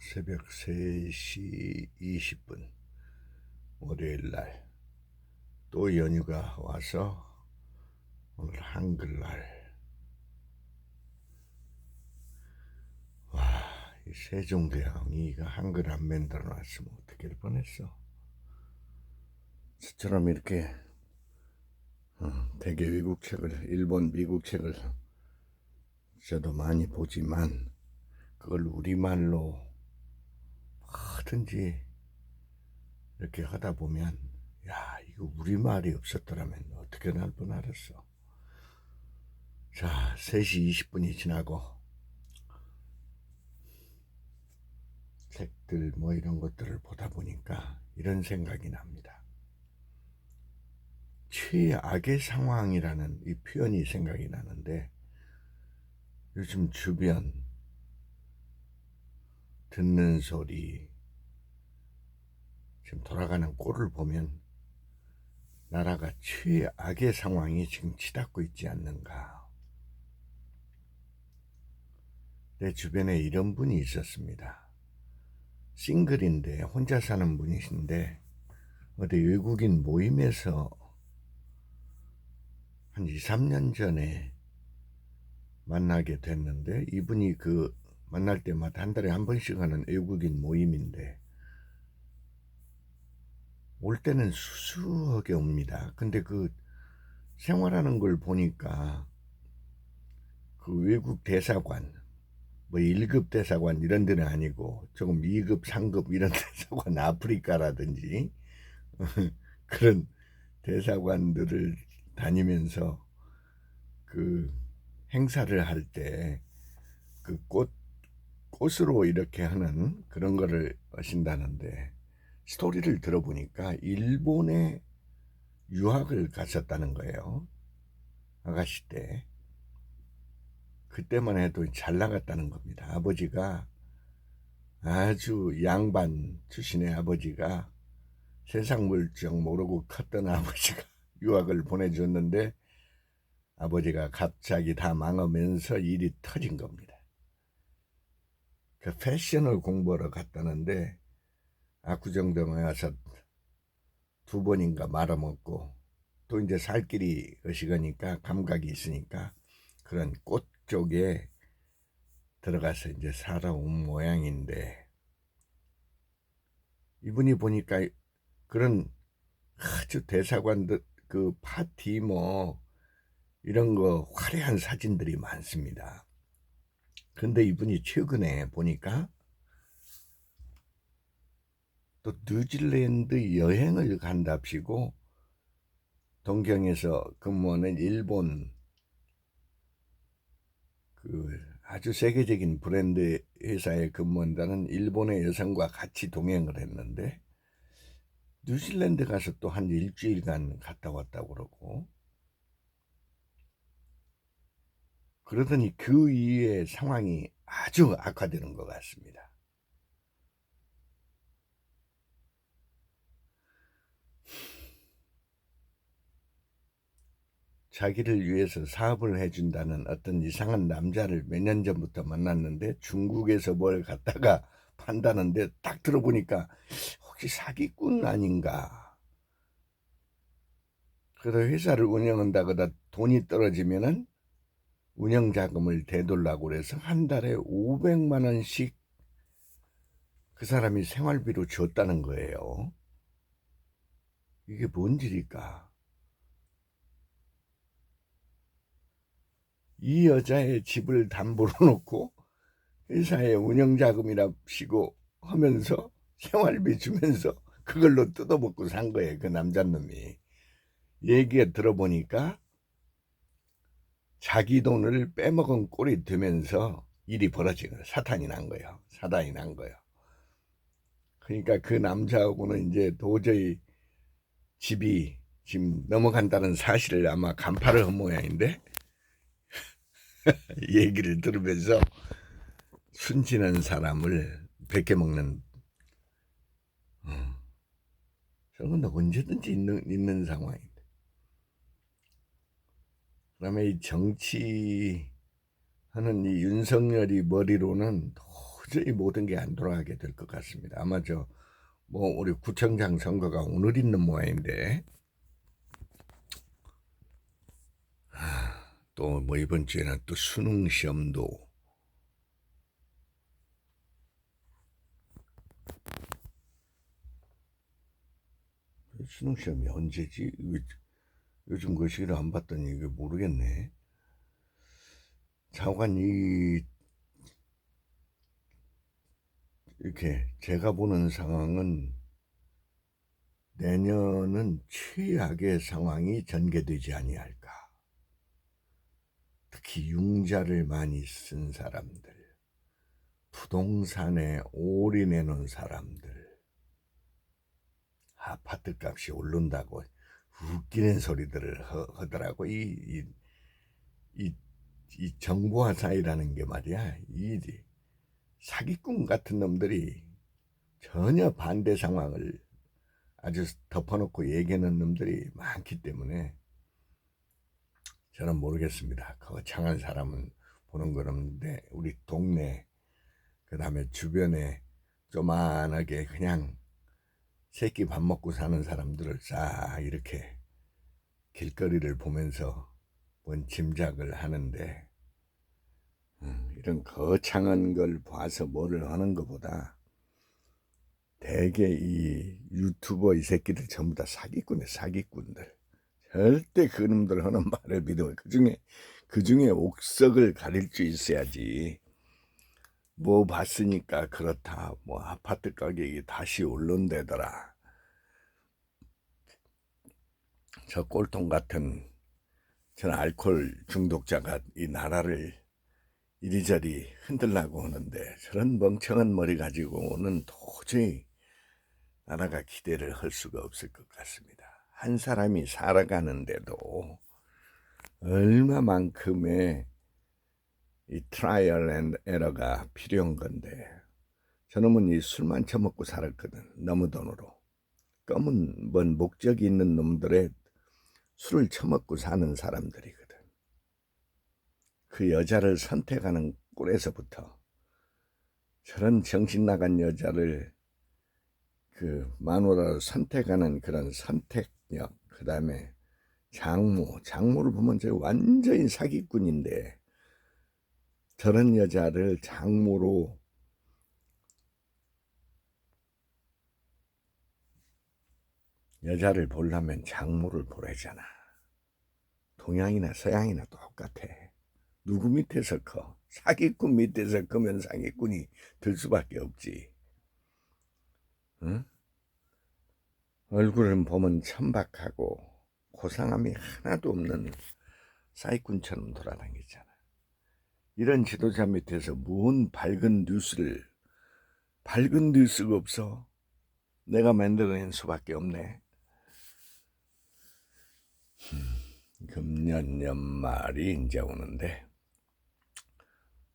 새벽 3시 20분 월요일 날 또 연휴가 와서 오늘 한글날 와, 이 세종대왕이 이거 한글 안 만들어 놨으면 어떻게 될 뻔했어. 저처럼 이렇게 어, 대개 외국 책을 일본 미국 책을 저도 많이 보지만 그걸 우리말로 하든지 이렇게 하다 보면 야 이거 우리말이 없었더라면 어떻게 날 뻔 알았어. 자 3시 20분이 지나고 책들 뭐 이런 것들을 보다 보니까 이런 생각이 납니다. 최악의 상황이라는 이 표현이 생각이 나는데 요즘 주변 듣는 소리 지금 돌아가는 꼴을 보면 나라가 최악의 상황이 지금 치닫고 있지 않는가. 내 주변에 이런 분이 있었습니다. 싱글인데 혼자 사는 분이신데 어디 외국인 모임에서 한 2, 3년 전에 만나게 됐는데 이분이 그 만날 때마다 한 달에 한 번씩 하는 외국인 모임인데 올 때는 수수하게 옵니다. 근데 그 생활하는 걸 보니까 그 외국 대사관 뭐 1급 대사관 이런 데는 아니고 조금 2급, 3급 이런 대사관 아프리카라든지 그런 대사관들을 다니면서 그 행사를 할 때 그 꽃, 꽃으로 이렇게 하는 그런 거를 하신다는데 스토리를 들어보니까 일본에 유학을 가셨다는 거예요. 아가씨 때. 그때만 해도 잘 나갔다는 겁니다. 아버지가 아주 양반 출신의 아버지가 세상 물정 모르고 컸던 아버지가 유학을 보내줬는데 아버지가 갑자기 다 망하면서 일이 터진 겁니다. 그 패션을 공부하러 갔다는데 압구정동에 와서 두 번인가 말아먹고 또 이제 살 길이 어시거니까 감각이 있으니까 그런 꽃 쪽에 들어가서 이제 살아온 모양인데 이분이 보니까 그런 아주 대사관들 그 파티 뭐 이런 거 화려한 사진들이 많습니다. 근데 이분이 최근에 보니까 또 뉴질랜드 여행을 간답시고 동경에서 근무하는 일본 그 아주 세계적인 브랜드 회사에 근무한다는 일본의 여성과 같이 동행을 했는데 뉴질랜드 가서 또 한 일주일간 갔다 왔다고 그러고 그러더니 그 이후에 상황이 아주 악화되는 것 같습니다. 자기를 위해서 사업을 해준다는 어떤 이상한 남자를 몇 년 전부터 만났는데 중국에서 뭘 갖다가 판다는데 딱 들어보니까 혹시 사기꾼 아닌가. 그래서 회사를 운영한다거나 돈이 떨어지면은 운영 자금을 되돌라고 그래서 한 달에 500만 원씩 그 사람이 생활비로 줬다는 거예요. 이게 뭔 일일까? 이 여자의 집을 담보로 놓고 회사의 운영 자금이랍시고 하면서 생활비 주면서 그걸로 뜯어먹고 산 거예요. 그 남자놈이. 얘기가 들어보니까 자기 돈을 빼먹은 꼴이 되면서 일이 거예요. 사탄이 난 거예요. 사단이 난 거예요. 그러니까 그 남자하고는 이제 도저히 집이 지금 넘어간다는 사실을 아마 간파를 한 모양인데 얘기를 들으면서 순진한 사람을 베껴 먹는 어. 저건 언제든지 있는, 있는 상황인데 그다음에 이 정치 하는 이 윤석열이 머리로는 도저히 모든 게 안 돌아가게 될 것 같습니다. 아마 저 뭐 우리 구청장 선거가 오늘 있는 모양인데 또 뭐 이번 주에는 또 수능 시험도 수능 시험이 언제지? 요즘 그 시기를 안 봤더니 이게 모르겠네. 자관 이 이렇게 제가 보는 상황은 내년은 최악의 상황이 전개되지 아니할까. 특히 융자를 많이 쓴 사람들, 부동산에 올인해 놓은 사람들, 아파트 값이 오른다고 웃기는 소리들을 하, 하더라고. 이, 이, 이, 이 정보화 사이라는 게 말이야. 이 사기꾼 같은 놈들이 전혀 반대 상황을 아주 덮어놓고 얘기하는 놈들이 많기 때문에 저는 모르겠습니다. 거창한 사람은 보는 건 없는데 우리 동네 그 다음에 주변에 조만하게 그냥 새끼 밥 먹고 사는 사람들을 싹 이렇게 길거리를 보면서 뭔 짐작을 하는데 음, 이런 거창한 걸 봐서 뭐를 하는 것보다 대개 이 유튜버 이 새끼들 전부 다 사기꾼이야 사기꾼들. 절대 그놈들 하는 말을 믿어. 그 중에 그 중에 옥석을 가릴 수 있어야지 뭐 봤으니까 그렇다 뭐 아파트 가격이 다시 오른대더라 저 꼴통 같은 전 알코올 중독자가 이 나라를 이리저리 흔들라고 하는데 저런 멍청한 머리 가지고는 도저히 나라가 기대를 할 수가 없을 것 같습니다. 한 사람이 살아가는데도 얼마만큼의 이 트라이얼 앤 에러가 필요한 건데 저놈은 이 술만 처먹고 살았거든 너무 돈으로. 검은 뭔 목적이 있는 놈들의 술을 처먹고 사는 사람들이거든. 그 여자를 선택하는 꼴에서부터 저런 정신 나간 여자를 그 마누라를 선택하는 그런 선택력 그 다음에 장모 장모를 보면 저 완전히 사기꾼인데 저런 여자를 장모로 여자를 보려면 장모를 보래잖아 동양이나 서양이나 똑같아 누구 밑에서 커? 사기꾼 밑에서 크면 사기꾼이 될 수밖에 없지. 응? 얼굴은 보면 천박하고 고상함이 하나도 없는 사기꾼처럼 돌아다니잖아. 이런 지도자 밑에서 무슨 밝은 뉴스를 밝은 뉴스가 없어. 내가 만들어낸 수밖에 없네. 금년 연말이 이제 오는데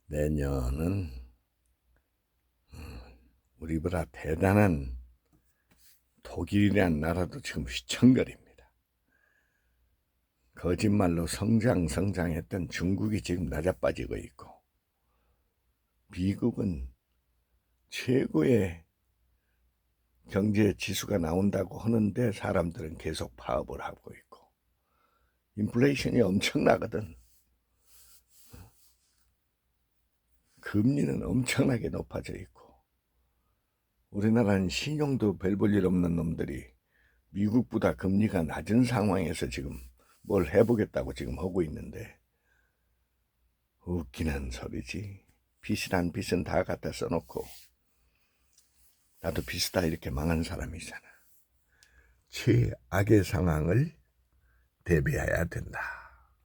내년은 음, 우리보다 대단한 독일이라는 나라도 지금 휘청거립니다. 거짓말로 성장 성장했던 중국이 지금 낮아빠지고 있고 미국은 최고의 경제 지수가 나온다고 하는데 사람들은 계속 파업을 하고 있고 인플레이션이 엄청나거든. 금리는 엄청나게 높아져 있고 우리나라는 신용도 별 볼 일 없는 놈들이 미국보다 금리가 낮은 상황에서 지금 뭘 해보겠다고 지금 하고 있는데. 웃기는 소리지. 빚이란 빚은 다 갖다 써놓고. 나도 비슷다 이렇게 망한 사람이잖아. 최악의 상황을 대비해야 된다